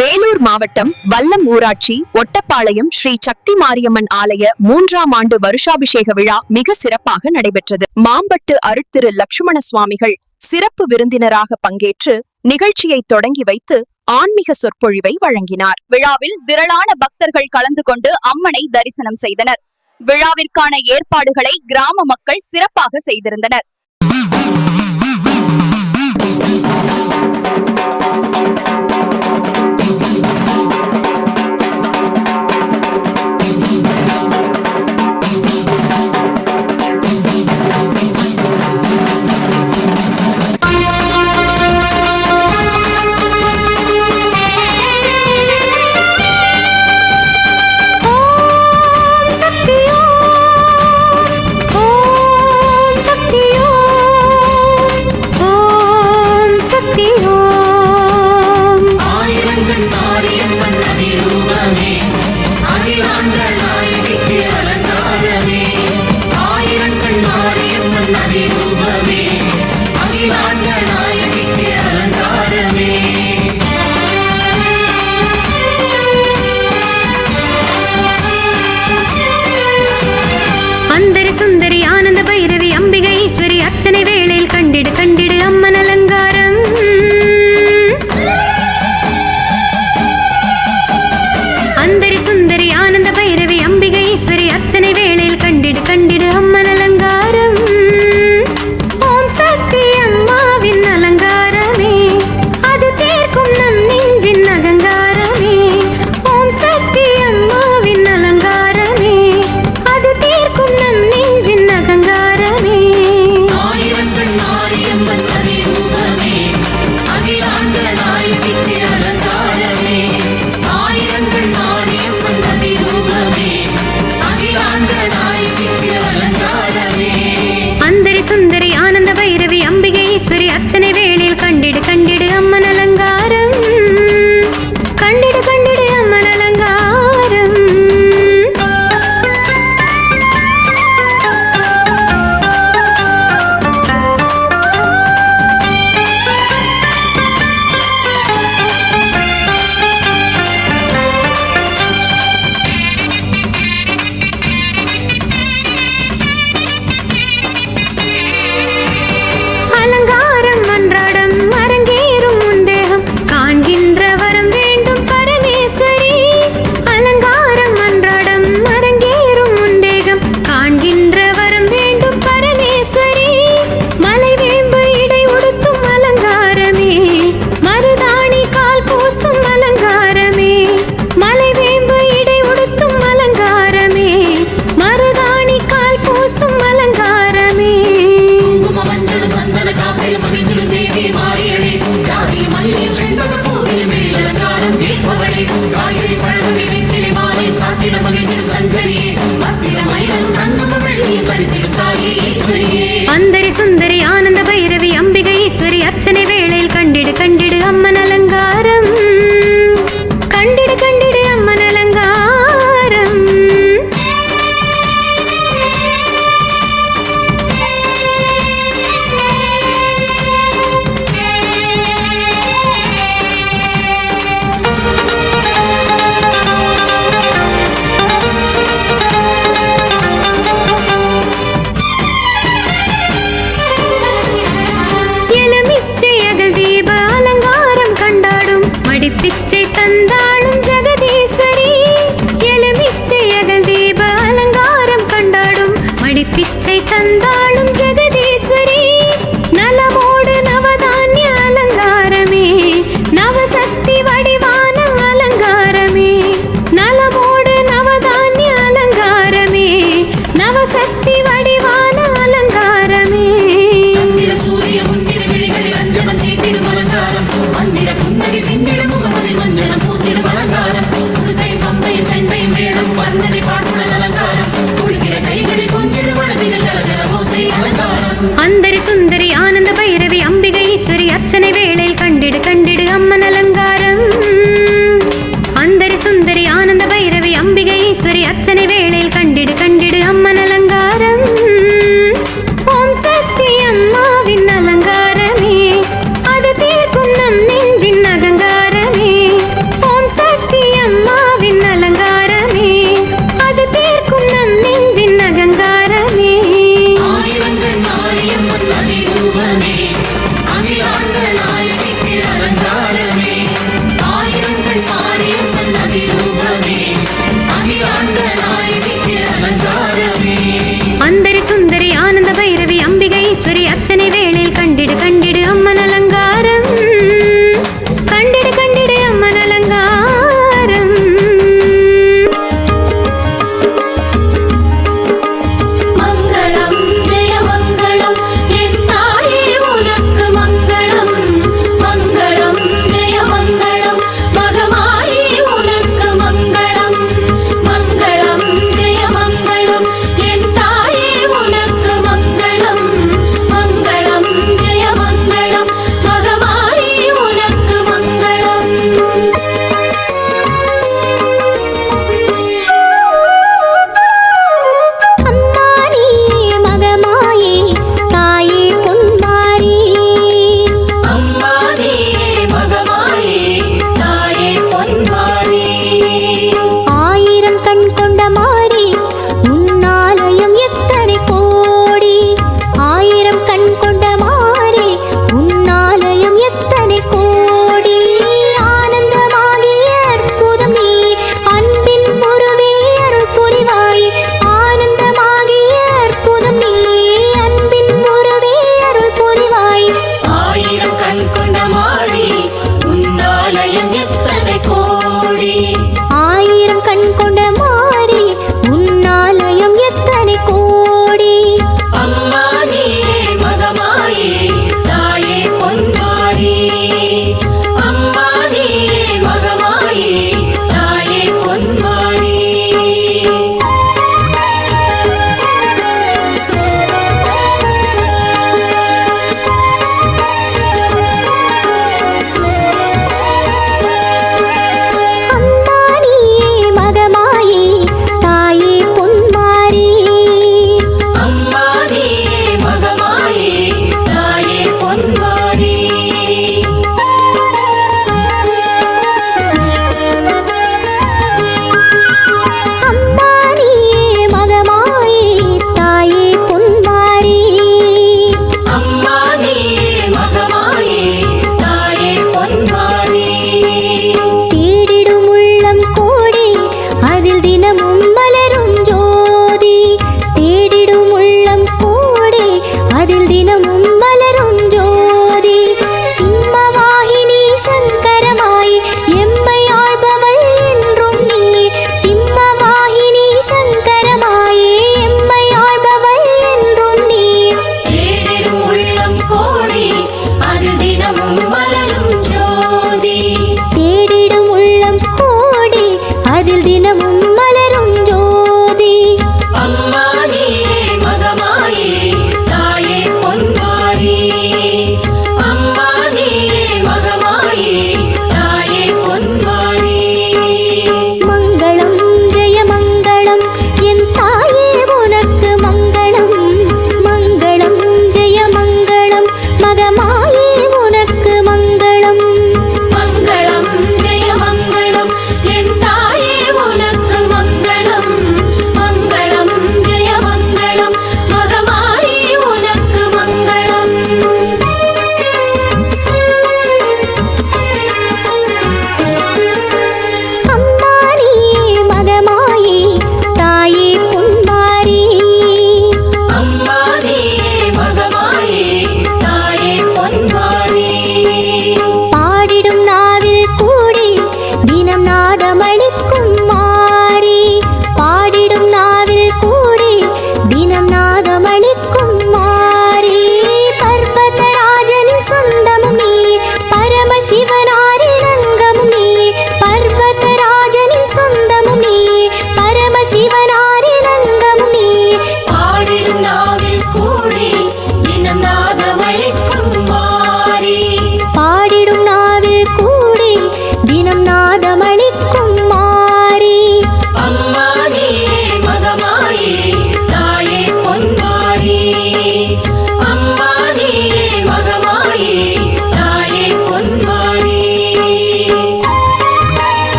வேலூர் மாவட்டம் வல்லம் ஊராட்சி ஒட்டப்பாளையம் ஸ்ரீ சக்தி மாரியம்மன் ஆலய மூன்றாம் ஆண்டு வருஷாபிஷேக விழா மிக சிறப்பாக நடைபெற்றது. மாம்பட்டு அருட்திரு லட்சுமண சுவாமிகள் சிறப்பு விருந்தினராக பங்கேற்று நிகழ்ச்சியை தொடங்கி வைத்து ஆன்மீக சொற்பொழிவை வழங்கினார். விழாவில் திரளான பக்தர்கள் கலந்து கொண்டு அம்மனை தரிசனம் செய்தனர். விழாவிற்கான ஏற்பாடுகளை கிராம மக்கள் சிறப்பாக செய்திருந்தனர்.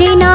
cabina.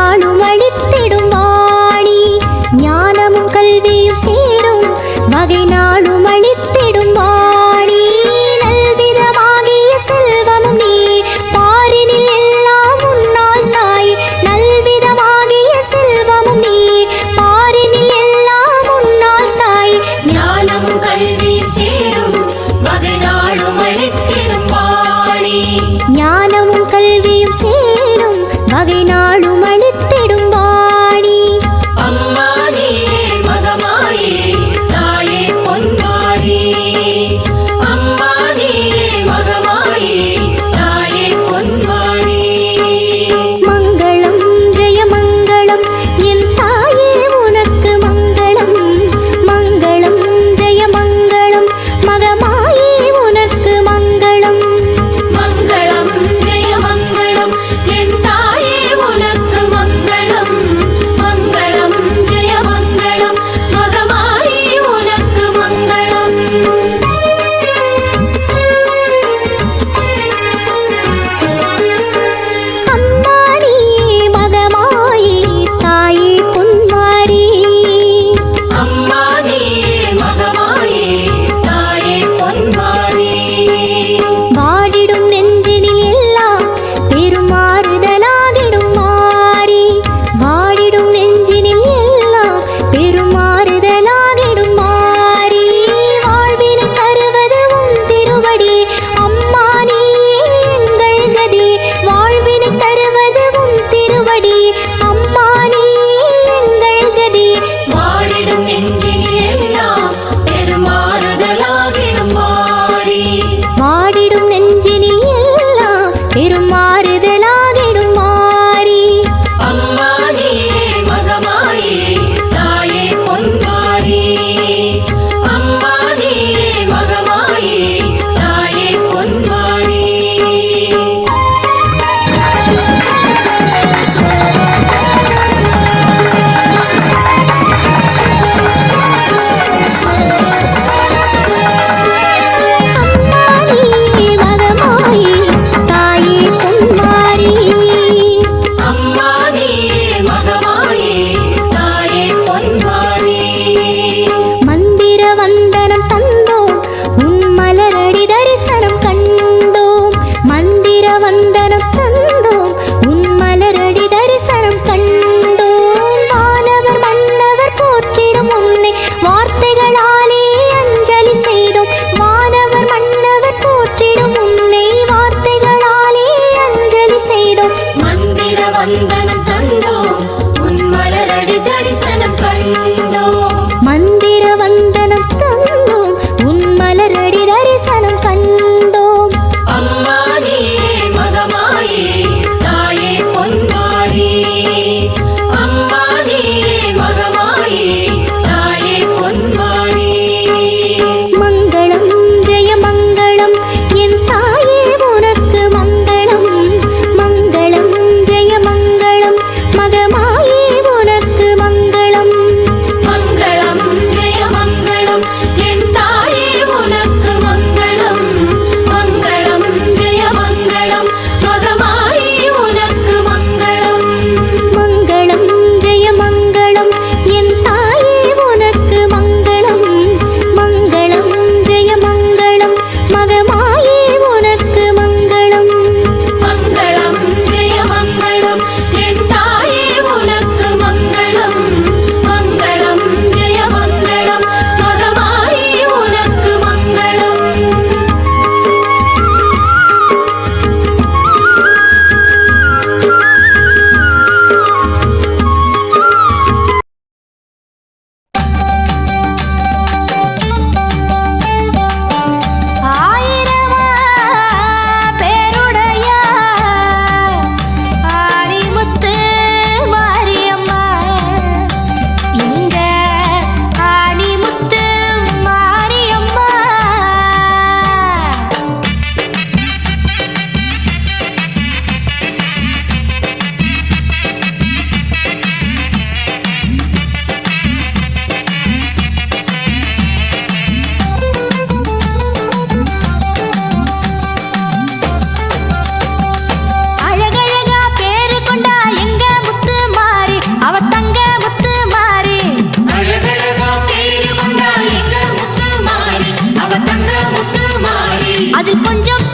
கொஞ்சம்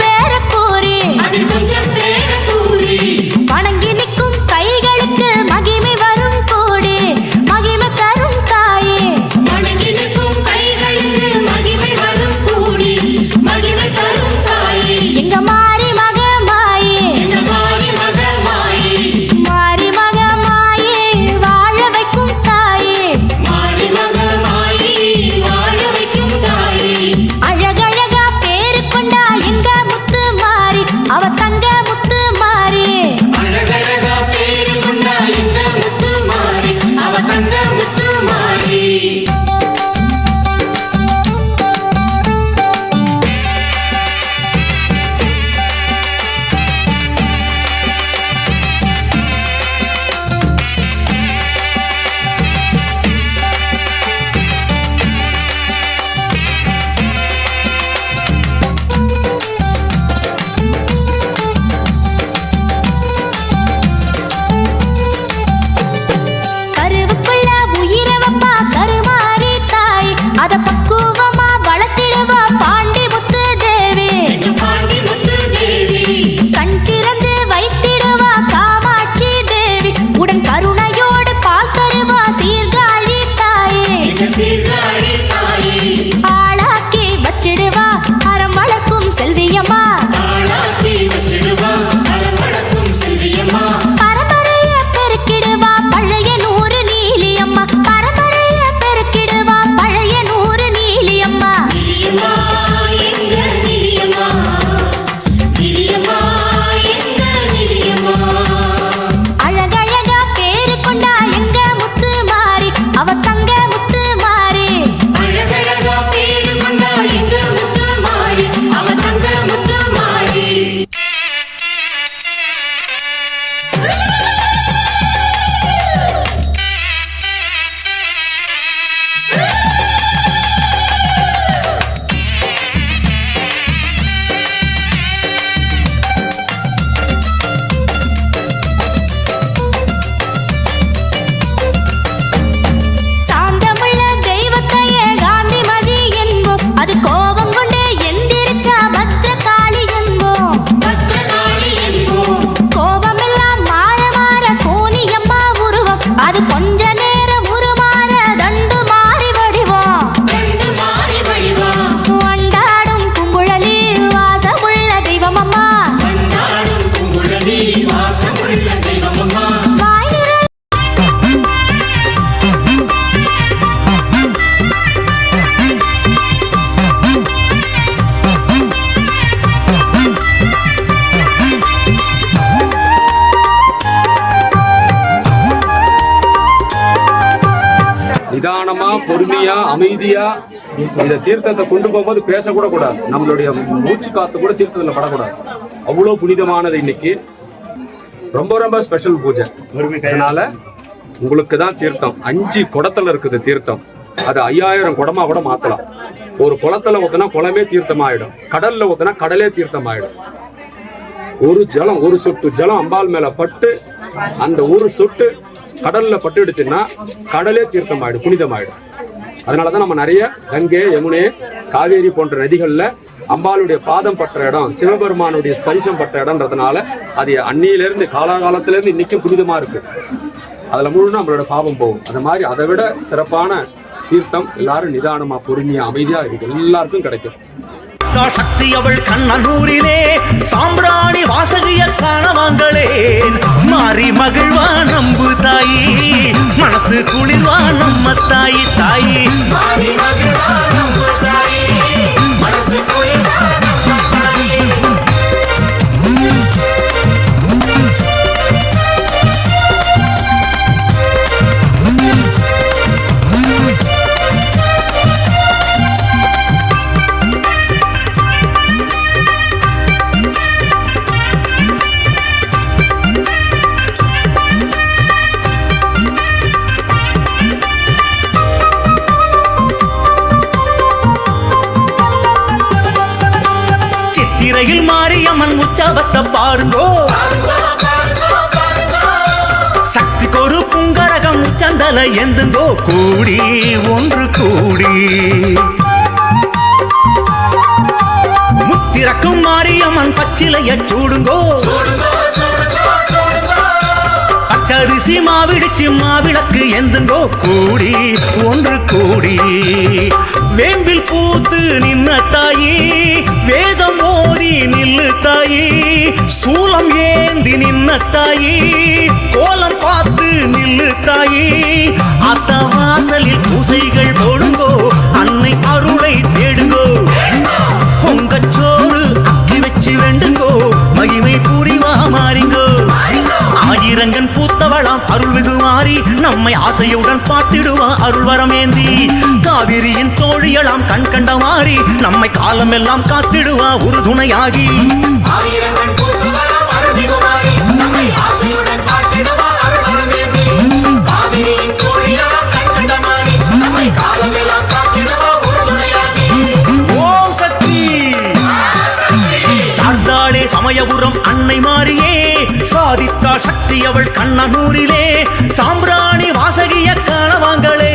அது கொஞ்ச இந்த தீர்த்தத்தை கொண்டு போகும்போது பேசக்கூட கூடாது நம்மளுடைய மூச்சு காத்து கூட தீர்த்தத்துல படக்கூடாது. அவ்வளோ புனிதமானது இன்னைக்கு. ரொம்ப ரொம்ப ஸ்பெஷல் பூஜை. அதனால உங்களுக்கு தான் தீர்த்தம். அஞ்சு குடத்துல இருக்குது தீர்த்தம். அது ஐயாயிரம் குடமா கூட மாத்தலாம். ஒரு குளத்துல ஊத்துனா குளமே தீர்த்தம் ஆயிடும் கடல்ல ஊத்தினா கடலே தீர்த்தம் ஆயிடும் ஒரு ஜலம் ஒரு சொட்டு ஜலம் அம்பாள் மேல பட்டு அந்த ஒரு சொட்டு கடல்ல பட்டு எடுத்துன்னா கடலே தீர்த்தம் ஆயிடும் புனிதமாயிடும். அதனால தான் நம்ம நிறைய கங்கை யமுனே காவேரி போன்ற நதிகளில் அம்பாளுடைய பாதம் பற்ற இடம் சிவபெருமானுடைய ஸ்பரிசம் பட்ட இடம்ன்றதுனால அது அன்னியிலிருந்து காலகாலத்திலேருந்து இன்னைக்கும் புனிதமாக இருக்கு. அதில் முழு நம்மளோட பாவம் போகும். அந்த மாதிரி அதை விட சிறப்பான தீர்த்தம் எல்லாரும் நிதானமாக பொறுமையாக அமைதியாக இருக்குது எல்லாருக்கும் கிடைக்கும். அக்கா சக்தி அவள் கண்ணனூரிலே. சாம்பிராணி வாசகிய காணவாங்களேன் மாறி மகிழ்வா நம்பு தாயி. மனசு குளிர்வா நம்ம தாயி தாயி. மாறி மகிழ்வா நம்ம தாயே. மனசு குளிர் மாவிடுச்சு மாவிளக்கு எந்தெங்கோ கூடி ஒன்று கூடி. வேம்பில் பூத்து நின்ன தாயி வேதம் ஓதி நில்லு தாயி சூலம் ஏந்தி நின்ன தாயி கோலம் பார்த்து நில்லு தாயி. அத்த வாசலில் பூசைகள் போடுங்கோ அன்னை அருளை தேடுங்கோ. பொங்கச்சோறு அக்கி வச்சு வேண்டுங்கோ மகிமை புரிவா மாறிங்கோ. ஆயிரங்கன் பூத்தவளாம் அருள்மிகு மாறி நம்மை ஆசையுடன் பாட்டிடுவா அருள்வரமேந்தி. காவிரியின் தோழியலாம் கண் கண்ட மாறி நம்மை காலமெல்லாம் காத்திடுவா உறுதுணையாகி. ஆயிரம் மாயபுரம் அன்னை மாறியே. சாதித்தா சக்தி அவள் கண்ணனூரிலே. சாம்பிராணி வாசகிய காணவாங்களே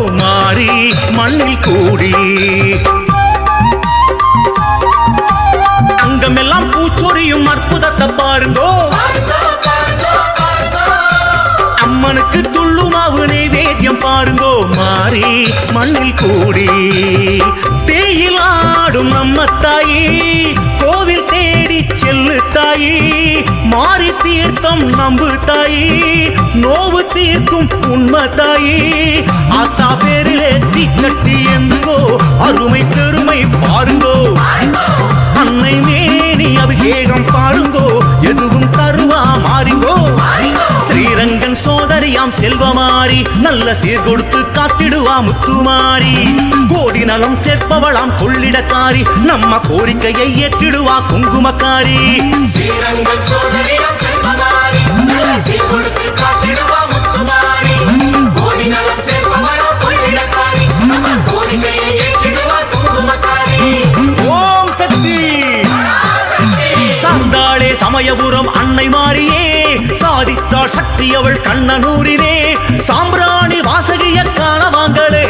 மாறி மண்ணில் கூடி. அங்கமெல்லாம் பூச்சொரியும் அற்புதத்தை பாருங்கோ. அம்மனுக்கு துள்ளுமாவு நைவேத்தியம் பாருங்கோ. மாறி மண்ணில் கூடி. தேயிலாடும் நம்ம தாயி கோவில் செல்லு தாயி. மாறி தீர்த்தம் நம்பு தாயி. நோவு தீர்க்கும் உண்மை தாயி. ஆத்தா பேரிலே தீக்கட்டி எந்துங்கோ அருமை பெருமை பாருங்கோ. அன்னை மேனி அபிஷேகம் பாருங்கோ. எதுவும் தருவா மாறிங்கோ. ஸ்ரீரங்க சோதரியாம் செல்வமாரி நல்ல சீர் கொடுத்து காத்திடுவா முத்துமாரி. கோடி நலம் சேர்ப்பவளாம் கொள்ளிடக்காரி நம்ம கோரிக்கையை ஏற்றிடுவா குங்குமக்காரி. ஸ்ரீரங்கம் சோதரியம் செல்வமாரி நல்ல சீர் கொடுத்து காத்திடுவா முத்துமாரி. கோடி நலம் சேர்ப்பவளோ கொள்ளிடக்காரி நம்ம கோரிக்கையை ஏற்றிடுவா குங்குமக்காரி. ஓம் சக்தி. சாந்தாளே சமயபுரம் அன்னை மாறியே சாதித்தாள் சக்தி அவள் கண்ணனூரிலே. சாம்பிராணி வாசகிய காண வாங்களே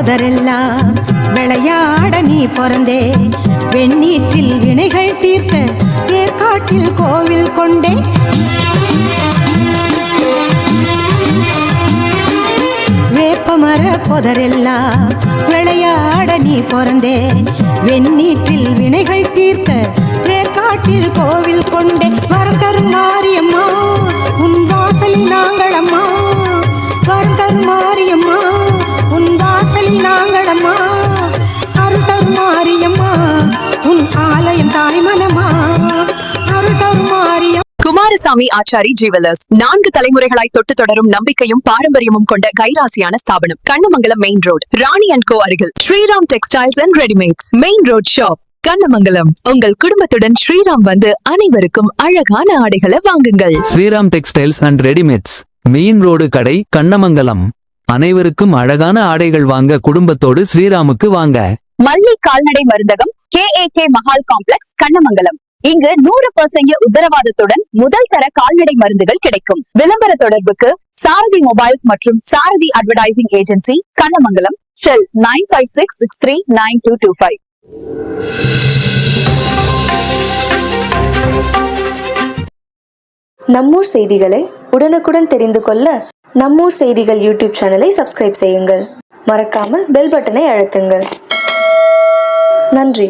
புதரெல்லாம் விளையாட நீ பிறந்தே. வெண்ணீற்றில் வினைகள் தீர்க்க ஏற்காட்டில் கோவில் கொண்டே. வேப்பமர புதரெல்லாம் விளையாட நீ பிறந்தே. வெண்ணீற்றில் வினைகள் தீர்க்க வேர்க்காட்டில் கோவில் கொண்டே. வரம் மாரியம்மா உன் வாசலினா மாரியம்மா உன் ஆலயம் தாய்மனமா அருள் தரும் மாரியம். குமாரசாமி ஆச்சாரி ஜுவல்லர்ஸ். நான்கு தலைமுறைகளாய் தொட்டு தொடரும் நம்பிக்கையும் பாரம்பரியமும் கொண்ட கைராசியான ஸ்தாபனம். Kannamangalam main road Rani and co அருகில். Sriram textiles and readymades main road shop. Kannamangalam. உங்கள் குடும்பத்துடன் ஸ்ரீராம் வந்து அனைவருக்கும் அழகான ஆடைகளை வாங்குங்கள். Sriram textiles and readymades main road கடை கண்ணமங்கலம். அனைவருக்கும் அழகான ஆடைகள் வாங்க குடும்பத்தோடு ஸ்ரீராமுக்கு வாங்க. மல்லி கால்நடை மருந்தகம் K A K Mahal complex Kannamangalam. இங்கு நூறு பர்சன்ட் உத்தரவாதத்துடன் முதல் தர கால்நடை மருந்துகள் கிடைக்கும். விளம்பர தொடர்புக்கு சாரதி மொபைல்ஸ் மற்றும் Sarathi advertising agency Kannamangalam cell nine five six six three nine two two five. நம்மூர் செய்திகளை உடனுக்குடன் தெரிந்து கொள்ள நம்மூர் செய்திகள் யூடியூப் சேனலை சப்ஸ்கிரைப் செய்யுங்கள். மறக்காமல் பெல் பட்டனை அழுத்துங்கள். நன்றி.